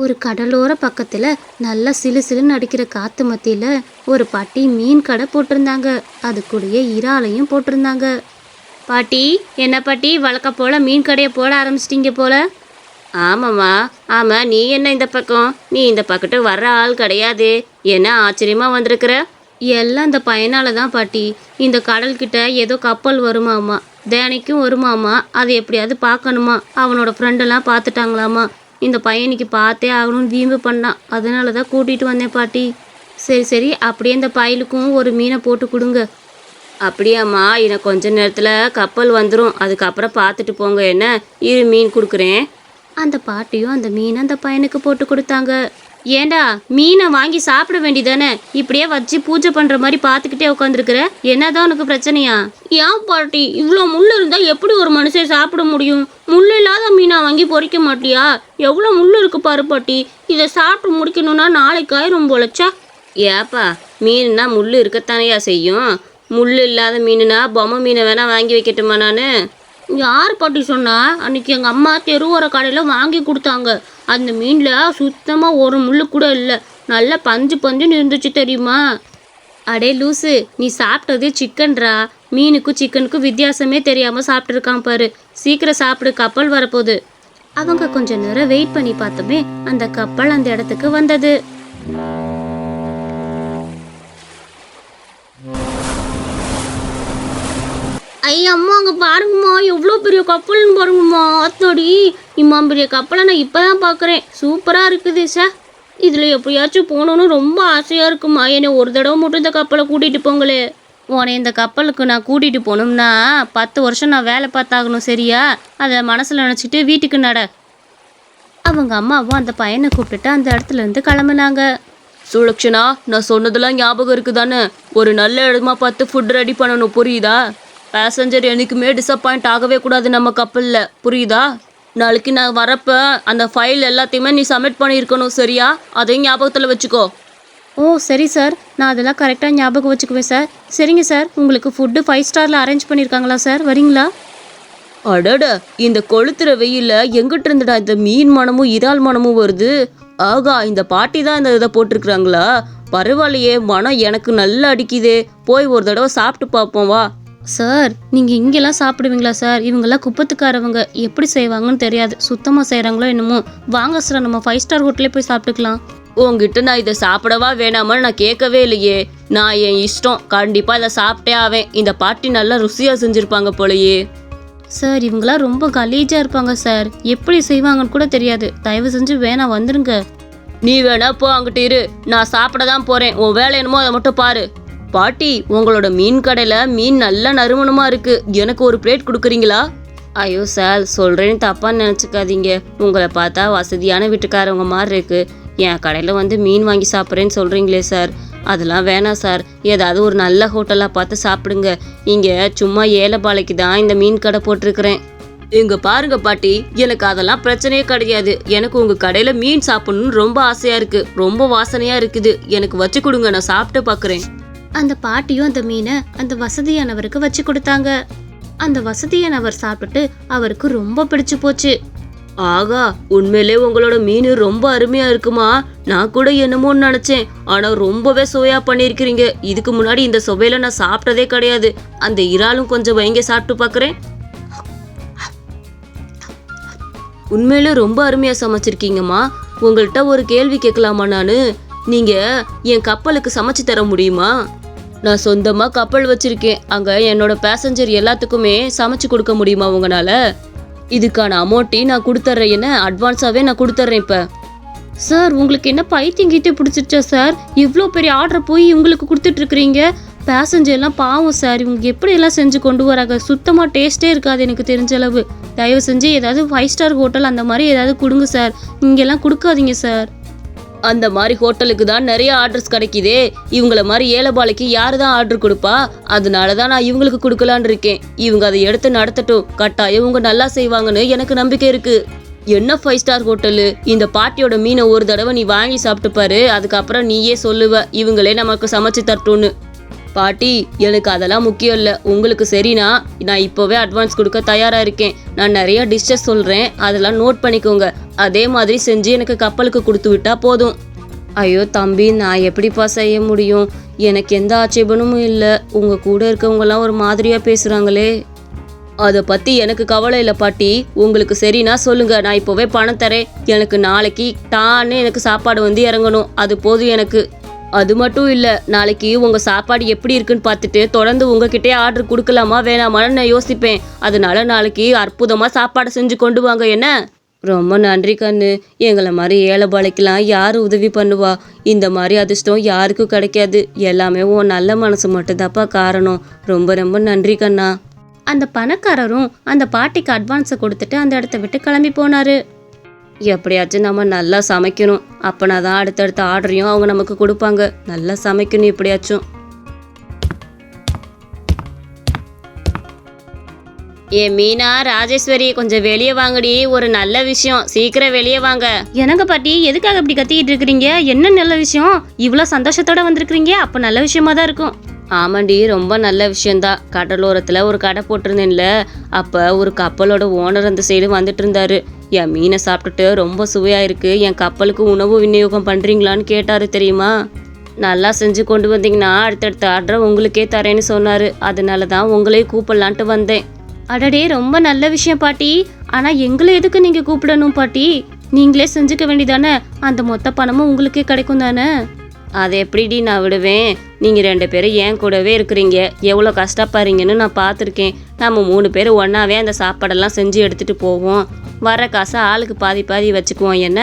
ஒரு கடலோர பக்கத்துல நல்லா சிலு சிலுன்னு அடிக்கிற காத்து மத்தியில ஒரு பாட்டி மீன் கடை போட்டிருந்தாங்க. அது கூடயே இறாலையும் போட்டிருந்தாங்க. பாட்டி என்ன பாட்டி? வழக்க போல மீன் கடையை போட ஆரம்பிச்சிட்டீங்க போல. ஆமாம்மா. ஆமாம் நீ என்ன இந்த பக்கம்? நீ இந்த பக்கத்து வர்ற ஆள் கிடையாது. என்ன ஆச்சரியமா வந்திருக்கிற? எல்லாம் இந்த பையனால தான் பாட்டி. இந்த கடல்கிட்ட ஏதோ கப்பல் வருமாமா தினைக்கும் வருமாமா அதை எப்படியாவது பார்க்கணுமா? அவனோட ஃப்ரெண்டெல்லாம் பார்த்துட்டாங்களாமா இந்த பையனுக்கு பார்த்தே ஆகணும்னு வீம்பு பண்ணான் அதனால தான் கூட்டிகிட்டு வந்தேன் பாட்டி. சரி சரி அப்படியே இந்த பயலுக்கும் ஒரு மீனை போட்டு கொடுங்க. அப்படியாம்மா இன்னும் கொஞ்ச நேரத்தில் கப்பல் வந்துடும் அதுக்கப்புறம் பார்த்துட்டு போங்க என்ன? இரு மீன் கொடுக்குறேன். அந்த பாட்டியும் அந்த மீனை அந்த பையனுக்கு போட்டு கொடுத்தாங்க. ஏண்டா மீனை வாங்கி சாப்பிட வேண்டியதானே? இப்படியே வச்சு பூஜை பண்ணுற மாதிரி பார்த்துக்கிட்டே உட்காந்துருக்குற என்னதான் உனக்கு பிரச்சனையா? ஏன் பாட்டி இவ்வளோ முள் இருந்தால் எப்படி ஒரு மனுஷன் சாப்பிட முடியும்? முள் இல்லாத மீனை வாங்கி பொறிக்க மாட்டியா? எவ்வளோ முள் இருக்கு பாரு பாட்டி. இதை சாப்பிட்டு முடிக்கணும்னா நாளைக்கு ஆயிரும் போலச்சா. ஏப்பா மீன்னா முள் இருக்கத்தானையா செய்யும்? முள் இல்லாத மீனுனா பொம்மை மீனை வேணா வாங்கி வைக்கட்டுமா நான்? யார் பாட்டி சொன்னா அன்னைக்கு எங்கள் அம்மா தெருவோர கடையில் வாங்கி கொடுத்தாங்க. அந்த மீனில் சுத்தமாக ஒரு முள்ளு கூட இல்லை. நல்லா பஞ்சு பஞ்சுன்னு இருந்துச்சு தெரியுமா? அடே லூசு நீ சாப்பிட்டது சிக்கன்ரா மீனுக்கும் சிக்கனுக்கும் வித்தியாசமே தெரியாமல் சாப்பிட்ருக்கான் பாரு. சீக்கிரம் சாப்பிடு கப்பல் வரப்போகுது. அவங்க கொஞ்ச நேரம் வெயிட் பண்ணி பார்த்தோமே அந்த கப்பல் அந்த இடத்துக்கு வந்தது. ஐயா அம்மா அங்கே பாருங்கம்மா. எவ்வளோ பெரிய கப்பல்னு பாருங்கம்மா. ஆத்தோடி. இம்மா பெரிய கப்பலை நான் இப்போ தான் பார்க்குறேன் சூப்பராக இருக்குது சார் இதில் எப்படியாச்சும் போகணுன்னு ரொம்ப ஆசையாக இருக்குமா என்னை ஒரு தடவை மட்டும் இந்த கப்பலை கூட்டிகிட்டு போங்களே. உன்னை இந்த கப்பலுக்கு நான் கூட்டிகிட்டு போகணும்னா பத்து வருஷம் நான் வேலை பார்த்தாகணும் சரியா? அதை மனசில் நினச்சிட்டு வீட்டுக்கு நட. அவங்க அம்மாவும் அந்த பையனை கூப்பிட்டுட்டு அந்த இடத்துல இருந்து கிளம்புனாங்க. சுலக்ஷனா நான் சொன்னதெல்லாம் ஞாபகம் இருக்குதானே? ஒரு நல்ல இடமா பார்த்து ஃபுட் ரெடி பண்ணணும் புரியுதா? பேசஞ்சர் என்னைக்குமே டிசப்பாயிண்ட் ஆகவே கூடாது நம்ம கப்பலில் புரியுதா? நாளைக்கு நான் வரப்ப அந்த ஃபைல் எல்லாத்தையுமே நீ சப்மிட் பண்ணியிருக்கணும் சரியா? அதையும் ஞாபகத்தில் வச்சுக்கோ. ஓ சரி சார் நான் அதெல்லாம் கரெக்டாக ஞாபகம் வச்சுக்குவேன் சார் சரிங்க சார் உங்களுக்கு ஃபுட்டு ஃபைவ் ஸ்டாரில் அரேஞ்ச் பண்ணியிருக்காங்களா சார் வரீங்களா? அடட இந்த கொளுத்துற வெயில்ல எங்கிட்ட இருந்துடா இந்த மீன் மனமும் இறால் மனமும் வருது? ஆகா இந்த பாட்டி தான் இந்த இதை போட்டிருக்கிறாங்களா? பரவாயில்லையே மனம் எனக்கு நல்லா அடிக்குதே. போய் ஒரு தடவை சாப்பிட்டு பார்ப்போம் வா. சார் நீங்கள் இங்கெல்லாம் சாப்பிடுவீங்களா சார்? இவங்கெல்லாம் குப்பத்துக்காரவங்க. எப்படி செய்வாங்கன்னு தெரியாது. சுத்தமாக செய்கிறாங்களோ என்னமோ. வாங்க சார் நம்ம ஃபைவ் ஸ்டார் ஹோட்டலே போய் சாப்பிட்டுக்கலாம். உங்ககிட்ட நான் இதை சாப்பிடவா வேணாமான்னு நான் கேட்கவே இல்லையே. நான் என் இஷ்டம். கண்டிப்பா இதை சாப்பிட்டே ஆவேன். இந்த பாட்டி நல்லா ருசியா செஞ்சிருப்பாங்க போலயே. சார் இவங்களாம் ரொம்ப கலீஜாக இருப்பாங்க சார். எப்படி செய்வாங்கன்னு கூட தெரியாது. தயவு செஞ்சு வேணாம் வந்துருங்க. நீ வேணா போ அங்கிட்டு இரு. நான் சாப்பிட தான் போறேன். உன் வேலை என்னமோ அதை மட்டும் பாரு. பாட்டி உங்களோட மீன் கடையில மீன் நல்ல நறுமணமா இருக்கு. எனக்கு ஒரு பிளேட் கொடுக்குறீங்களா? ஐயோ சார் சொல்கிறேன்னு தப்பாக நினச்சிக்காதீங்க. உங்களை பார்த்தா வசதியான வீட்டுக்காரவங்க மாதிரி இருக்கு. என் கடையில் வந்து மீன் வாங்கி சாப்பிட்றேன்னு சொல்கிறீங்களே சார். அதெல்லாம் வேணாம் சார். ஏதாவது ஒரு நல்ல ஹோட்டலாக பார்த்து சாப்பிடுங்க. இங்கே சும்மா ஏலப்பாளைக்கு தான் இந்த மீன் கடை போட்டிருக்கிறேன். இங்க பாருங்க பாட்டி எனக்கு அதெல்லாம் பிரச்சனையே கிடையாது. எனக்கு உங்க கடையில மீன் சாப்பிடணும்னு ரொம்ப ஆசையா இருக்கு. ரொம்ப வாசனையா இருக்குது. எனக்கு வச்சு கொடுங்க நான் சாப்பிட்டு பாக்குறேன் அந்த பாட்டியும் அந்த மீனை அந்த வசதியானவருக்கு வச்சு கொடுத்தாங்க. அந்த வசதியானவர் சாப்பிட்டுட்டு அவருக்கு ரொம்ப பிடிச்சு போச்சு. ஆகா உண்மையிலே உங்களோட மீன் ரொம்ப அருமையா இருக்குமா? நான் கூட என்னமோன்னு நினைச்சேன். ஆனா ரொம்பவே சுவையா பண்ணியிருக்கிறீங்க. இதுக்கு முன்னாடி இந்த சுவையில நான் சாப்பிட்டதே கிடையாது. அந்த இறாலும் கொஞ்சம் வைங்க சாப்பிட்டு பாக்குறேன் உண்மையிலே ரொம்ப அருமையா சமைச்சிருக்கீங்கம்மா. உங்கள்கிட்ட ஒரு கேள்வி கேட்கலாமா நான்? நீங்க என் கப்பலுக்கு சமைச்சு தர முடியுமா? நான் சொந்தமாக கப்பல் வச்சிருக்கேன். அங்கே என்னோட பேசஞ்சர் எல்லாத்துக்குமே சமைச்சு கொடுக்க முடியுமா உங்களால் இதுக்கான அமௌண்ட்டையும் நான் கொடுத்துட்றேன் என்ன? அட்வான்ஸாகவே நான் கொடுத்துட்றேன் இப்போ. சார் உங்களுக்கு என்ன பைத்தியம் கிட்டே பிடிச்சிருச்சா சார்? இவ்வளோ பெரிய ஆர்டர் போய் இவங்களுக்கு கொடுத்துட்ருக்குறீங்க. பேசஞ்சர்லாம் பாவம் சார். இவங்க எப்படி எல்லாம் செஞ்சு கொண்டு வராங்க? சுத்தமாக டேஸ்ட்டே இருக்காது எனக்கு தெரிஞ்ச அளவு. தயவு செஞ்சு ஏதாவது ஃபைவ் ஸ்டார் ஹோட்டல் அந்த மாதிரி ஏதாவது கொடுங்க சார். இங்கெல்லாம் கொடுக்காதீங்க சார். அந்த மாதிரி ஹோட்டலுக்கு தான் நிறைய ஆர்டர்ஸ் கிடைக்குதே. இவங்கள மாதிரி ஏலபாலைக்கு யாரு தான் ஆர்டர் கொடுப்பா? அதனால தான் நான் இவங்களுக்கு கொடுக்கலான்னு இருக்கேன். இவங்க அதை எடுத்து நடத்தட்டும். கட்டாயம் இவங்க நல்லா செய்வாங்கன்னு எனக்கு நம்பிக்கை இருக்கு. என்ன ஃபைவ் ஸ்டார் ஹோட்டலு? இந்த பாட்டியோட மீனை ஒரு தடவை நீ வாங்கி சாப்பிட்டு பாரு. அதுக்கப்புறம் நீயே சொல்லுவ. இவங்களே நமக்கு சமைச்சு தரட்டும்னு. பாட்டி எனக்கு அதெல்லாம் முக்கியம் இல்லை. உங்களுக்கு சரினா நான் இப்போவே அட்வான்ஸ் கொடுக்க தயாராக இருக்கேன். நான் நிறைய டிஷ்ஷஸ் சொல்கிறேன் அதெல்லாம் நோட் பண்ணிக்கோங்க. அதே மாதிரி செஞ்சு எனக்கு கப்பலுக்கு கொடுத்து விட்டா போதும். ஐயோ தம்பி நான் எப்படிப்பா செய்ய முடியும்? எனக்கு எந்த ஆட்சேபனமும் இல்லை. உங்கள் கூட இருக்கவங்கலாம் ஒரு மாதிரியாக பேசுகிறாங்களே அதை பற்றி எனக்கு கவலை இல்லை பாட்டி. உங்களுக்கு சரினா சொல்லுங்க. நான் இப்போவே பணம் தரேன். எனக்கு நாளைக்கு டான்னு எனக்கு சாப்பாடு வந்து இறங்கணும். அது போதும் எனக்கு. அது மட்டும் இல்லை நாளைக்கு உங்கள் சாப்பாடு எப்படி இருக்குன்னு பார்த்துட்டு தொடர்ந்து உங்ககிட்டே ஆர்டர் கொடுக்கலாமா வேணாமான்னு நான் யோசிப்பேன். அதனால நாளைக்கு அற்புதமாக சாப்பாடு செஞ்சு கொண்டு வாங்க என்ன? ரொம்ப நன்றி கண்ணு. எங்களை மாதிரி ஏழை பாலைக்கெல்லாம் யார் உதவி பண்ணுவா? இந்த மாதிரி அதிர்ஷ்டம் யாருக்கும் கிடைக்காது. எல்லாமே உன் நல்ல மனசு மட்டும்தாப்பா காரணம். ரொம்ப ரொம்ப நன்றி கண்ணா. அந்த பணக்காரரும் அந்த பாட்டிக்கு அட்வான்ஸை கொடுத்துட்டு அந்த இடத்த விட்டு கிளம்பி போனாரு. எப்படியாச்சும் நம்ம நல்லா சமைக்கணும். அப்பனா தான் அடுத்தடுத்த ஆர்டரையும் அவங்க நமக்கு கொடுப்பாங்க. நல்லா சமைக்கணும் எப்படியாச்சும் ஏ மீனா ராஜேஸ்வரி கொஞ்சம் வெளியே வாங்கடி. ஒரு நல்ல விஷயம். சீக்கிரம் வெளியே வாங்க. என்னங்க பாட்டி எதுக்காக இப்படி கத்திக்கிட்டு இருக்கிறீங்க? என்ன நல்ல விஷயம்? இவ்வளோ சந்தோஷத்தோட வந்திருக்கிறீங்க. அப்போ நல்ல விஷயமா தான் இருக்கும். ஆமாண்டி ரொம்ப நல்ல விஷயந்தான் கடலோரத்தில் ஒரு கடை போட்டிருந்தேன்ல. அப்போ ஒரு கப்பலோட ஓனர் அந்த சைடு வந்துட்டு இருந்தாரு. என் மீனை சாப்பிட்டுட்டு ரொம்ப சுவையாக இருக்குது என் கப்பலுக்கு உணவு விநியோகம் பண்ணுறீங்களான்னு கேட்டார் தெரியுமா? நல்லா செஞ்சு கொண்டு வந்தீங்கன்னா அடுத்தடுத்த ஆர்டரை உங்களுக்கே தரேன்னு சொன்னார். அதனால தான் உங்களே கூப்பிடலான்ட்டு வந்தேன். அடடே ரொம்ப நல்ல விஷயம் பாட்டி. ஆனால் எங்களை எதுக்கு நீங்கள் கூப்பிடணும் பாட்டி? நீங்களே செஞ்சுக்க வேண்டிதானே அந்த மொத்த பணமும் உங்களுக்கே கிடைக்கும் தானே? அதை எப்படிடி நான் விடுவேன்? நீங்கள் ரெண்டு பேரும் ஏன் கூடவே இருக்கிறீங்க? எவ்வளோ கஷ்டப்படுறீங்கன்னு நான் பார்த்துருக்கேன். நம்ம மூணு பேர் ஒன்றாவே அந்த சாப்பாடெல்லாம் செஞ்சு எடுத்துகிட்டு போவோம். வர காசை ஆளுக்கு பாதி பாதி வச்சுக்குவோம் என்ன?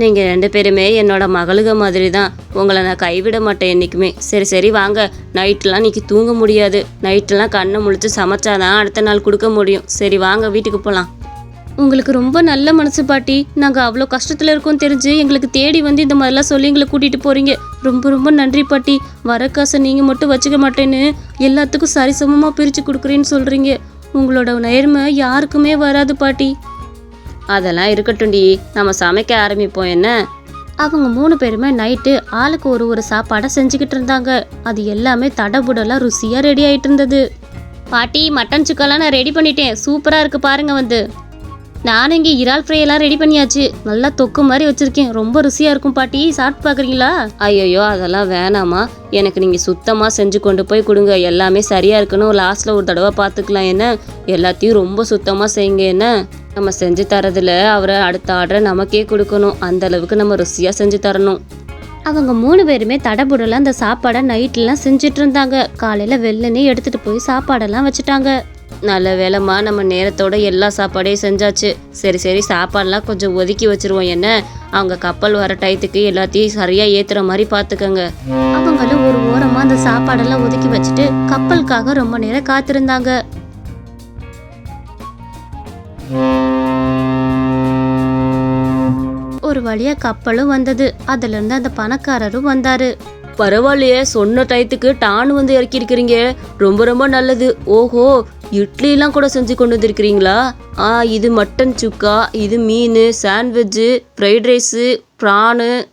நீங்கள் ரெண்டு பேருமே என்னோட மகளுக மாதிரி தான் உங்களை நான் கைவிட மாட்டேன் என்றைக்குமே சரி சரி வாங்க. நைட்லாம் இன்றைக்கி தூங்க முடியாது. நைட்டெல்லாம் கண்ணை முழிச்சு சமைச்சாதான் அடுத்த நாள் கொடுக்க முடியும். சரி வாங்க வீட்டுக்கு போகலாம் உங்களுக்கு ரொம்ப நல்ல மனசு பாட்டி. நாங்கள் அவ்வளோ கஷ்டத்தில் இருக்கோம் தெரிஞ்சு எங்களுக்கு தேடி வந்து இந்த மாதிரிலாம் சொல்லி எங்களை கூட்டிகிட்டு போகிறீங்க ரொம்ப ரொம்ப நன்றி பாட்டி. வர காசை நீங்கள் மட்டும் வச்சுக்க மாட்டேன்னு எல்லாத்துக்கும் சரிசமமாக பிரித்து கொடுக்குறேன்னு சொல்கிறீங்க உங்களோட நேர்மை யாருக்குமே வராது பாட்டி. அதெல்லாம் இருக்கட்டும்டி. நம்ம சமைக்க ஆரம்பிப்போம் என்ன? அவங்க மூணு பேருமே நைட்டு ஆளுக்கு ஒரு ஒரு சாப்பாடை செஞ்சுக்கிட்டு இருந்தாங்க. அது எல்லாமே தடபுடலாம் ருசியாக ரெடி ஆயிட்டு இருந்தது. பாட்டி மட்டன் சுக்காலாம் நான் ரெடி பண்ணிட்டேன். சூப்பராக இருக்கு பாருங்க வந்து. நானும் இங்கே இறால் ஃப்ரை எல்லாம் ரெடி பண்ணியாச்சு. நல்லா தொக்கு மாதிரி வச்சிருக்கேன். ரொம்ப ருசியாக இருக்கும் பாட்டி. சாப்பிட்டு பார்க்குறீங்களா? ஐயோ அதெல்லாம் வேணாமா எனக்கு நீங்கள் சுத்தமாக செஞ்சு கொண்டு போய் கொடுங்க. எல்லாமே சரியாக இருக்கணும். லாஸ்ட்டில் ஒரு தடவை பார்த்துக்கலாம் என்ன? எல்லாத்தையும் ரொம்ப சுத்தமாக செய்யுங்க என்ன? நம்ம செஞ்சு தரதுல அவரை அடுத்த ஆர்டரை நமக்கே கொடுக்கணும். அந்த அளவுக்கு நம்ம ருசியாக செஞ்சு தரணும். அவங்க மூணு பேருமே தடபுடலாம் அந்த சாப்பாடை நைட்லாம் செஞ்சுட்டு இருந்தாங்க. காலையில் வெள்ளனே எடுத்துகிட்டு போய் சாப்பாடெல்லாம் வச்சுட்டாங்க. நல்ல வேலைம்மா நம்ம நேரத்தோட எல்லா சாப்பாடையும் செஞ்சாச்சு. சரி சரி சாப்பாடெலாம் கொஞ்சம் ஒதுக்கி வச்சிருவோம் என்ன? அவங்க கப்பல் வர டயத்துக்கு எல்லாத்தையும் சரியாக ஏற்றுற மாதிரி பார்த்துக்கோங்க அவங்களும் ஒரு ஓரமா அந்த சாப்பாடெல்லாம் ஒதுக்கி வச்சுட்டு கப்பலுக்காக ரொம்ப நேரம் காத்திருந்தாங்க. ஒரு வழியா கப்பலும் வந்தது. அதுல இருந்து அந்த பணக்காரரும் வந்தாரு. பரவாயில்லையே சொன்ன டயத்துக்கு டான் வந்து இறக்கியிருக்கிறீங்க. ரொம்ப ரொம்ப நல்லது. ஓஹோ இட்லிலாம் கூட செஞ்சு கொண்டு வந்திருக்கிறீங்களா? ஆ இது மட்டன் சுக்கா இது மீன் sandwich fried rice prawn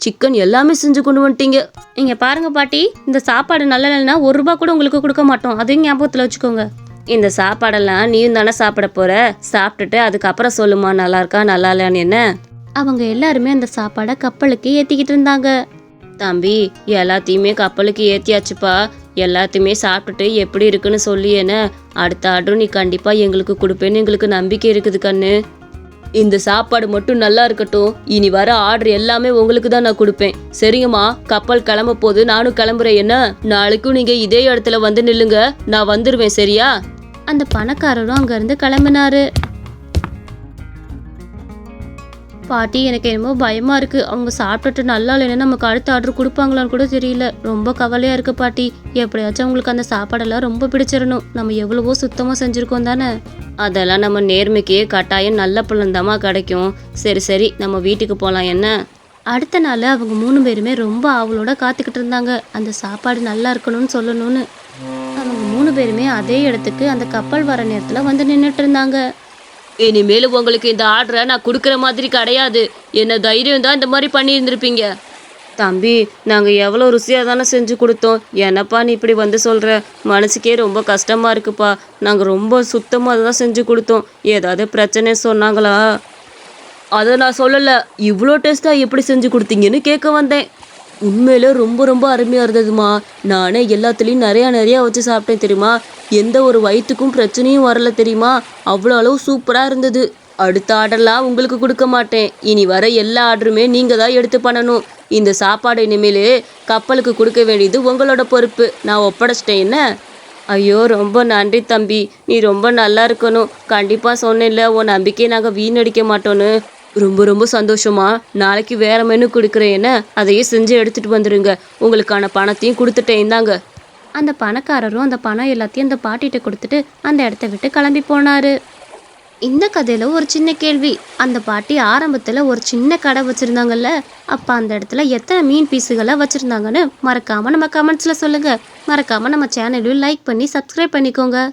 chicken எல்லாமே செஞ்சு கொண்டு வந்துட்டீங்க. இங்க பாருங்க பாட்டி இந்த சாப்பாடு நல்ல இல்லைன்னா ஒரு ரூபா கூட உங்களுக்கு கொடுக்க மாட்டோம். அதையும் ஞாபகத்துல வச்சுக்கோங்க. இந்த சாப்பாடெல்லாம் நீயும் தானே சாப்பிட போற? சாப்பிட்டுட்டு அதுக்கப்புறம் சொல்லுமா நல்லா இருக்கா நல்லா இல்லையான்னு என்ன? அவங்க எல்லாருமே அந்த சாப்பாடை கப்பலுக்கு ஏத்திக்கிட்டு இருந்தாங்க. தம்பி எல்லாத்தையுமே கப்பலுக்கு ஏத்தியாச்சுப்பா. எல்லாத்தையுமே சாப்பிட்டுட்டு எப்படி இருக்குன்னு சொல்லி என்ன அடுத்த ஆர்டரும் நீ கண்டிப்பாக எங்களுக்கு கொடுப்பேன்னு எங்களுக்கு நம்பிக்கை இருக்குது கண்ணு. இந்த சாப்பாடு மட்டும் நல்லா இருக்கட்டும். இனி வர ஆர்டர் எல்லாமே உங்களுக்கு தான் நான் கொடுப்பேன். சரிங்கம்மா கப்பல் கிளம்ப போது நானும் கிளம்புறேன். என்ன நாளைக்கும் நீங்க இதே இடத்துல வந்து நில்லுங்க. நான் வந்துருவேன் சரியா? அந்த பணக்காரரும் அங்கேருந்து கிளம்பினாரு. பாட்டி எனக்கு என்னமோ பயமாக இருக்குது அவங்க சாப்பிட்டுட்டு நல்லா இல்லைன்னா நமக்கு அடுத்த ஆர்டர் கொடுப்பாங்களான்னு கூட தெரியல. ரொம்ப கவலையாக இருக்குது பாட்டி. எப்படியாச்சும் அவங்களுக்கு அந்த சாப்பாடெல்லாம் ரொம்ப பிடிச்சிடணும். நம்ம எவ்வளவோ சுத்தமாக செஞ்சுருக்கோம் தானே? அதெல்லாம் நம்ம நேர்மைக்கு கட்டாயம் நல்ல பலன்தாம்மா கிடைக்கும். சரி சரி நம்ம வீட்டுக்கு போகலாம் என்ன? அடுத்த நாள் அவங்க மூணு பேருமே ரொம்ப ஆவலோட காத்துக்கிட்டு இருந்தாங்க. அந்த சாப்பாடு நல்லா இருக்கணும்னு சொல்லணும்னு. அவங்க மூணு பேருமே அதே இடத்துக்கு அந்த கப்பல் வர நேரத்தில் வந்து நின்றுட்டு இருந்தாங்க. இனிமேல் உங்களுக்கு இந்த ஆர்டரை நான் கொடுக்குற மாதிரி கிடையாது. என்ன தைரியம் தான் இந்த மாதிரி பண்ணி இருந்திருப்பீங்க தம்பி நாங்கள் எவ்வளோ ருசியாக தானே செஞ்சு கொடுத்தோம். என்னப்பா நீ இப்படி வந்து சொல்கிற மனசுக்கே ரொம்ப கஷ்டமாக இருக்குப்பா. நாங்கள் ரொம்ப சுத்தமாக தான் செஞ்சு கொடுத்தோம். ஏதாவது பிரச்சனை சொன்னாங்களா? அதை நான் சொல்லலை. இவ்வளோ டேஸ்ட்டாக எப்படி செஞ்சு கொடுத்தீங்கன்னு கேட்க வந்தேன். உண்மையில ரொம்ப ரொம்ப அருமையாக இருந்ததுமா. நானே எல்லாத்துலேயும் நிறையா நிறையா வச்சு சாப்பிட்டேன் தெரியுமா? எந்த ஒரு வயிற்றுக்கும் பிரச்சனையும் வரல தெரியுமா? அவ்வளோ அளவு சூப்பராக இருந்தது. அடுத்த ஆர்டர்லாம் உங்களுக்கு கொடுக்க மாட்டேன். இனி வர எல்லா ஆர்டருமே நீங்கள் தான் எடுத்து பண்ணணும். இந்த சாப்பாடு இனிமேல் கப்பலுக்கு கொடுக்க வேண்டியது உங்களோட பொறுப்பு. நான் ஒப்படைச்சிட்டேன் என்ன? ஐயோ ரொம்ப நன்றி தம்பி. நீ ரொம்ப நல்லா இருக்கணும். கண்டிப்பாக சொன்னேன்ல உன் நம்பிக்கையை நாங்கள் வீணடிக்க மாட்டோன்னு ரொம்ப ரொம்ப சந்தோஷமா நாளைக்கு வேற மெனு கொடுக்குறேன்னு அதையே செஞ்சு எடுத்துட்டு வந்துடுங்க உங்களுக்கான பணத்தையும் கொடுத்துட்டேன் இந்தாங்க. அந்த பணக்காரரும் அந்த பணம் எல்லாத்தையும் அந்த பாட்டிகிட்ட கொடுத்துட்டு அந்த இடத்த விட்டு கிளம்பி போனாரு. இந்த கதையில ஒரு சின்ன கேள்வி. அந்த பாட்டி ஆரம்பத்துல ஒரு சின்ன கடை வச்சிருந்தாங்கல்ல? அப்ப அந்த இடத்துல எத்தனை மீன் பீஸுகளை வச்சிருந்தாங்கன்னு மறக்காம நம்ம கமெண்ட்ஸ்ல சொல்லுங்க. மறக்காம நம்ம சேனலையும் லைக் பண்ணி சப்ஸ்கிரைப் பண்ணிக்கோங்க.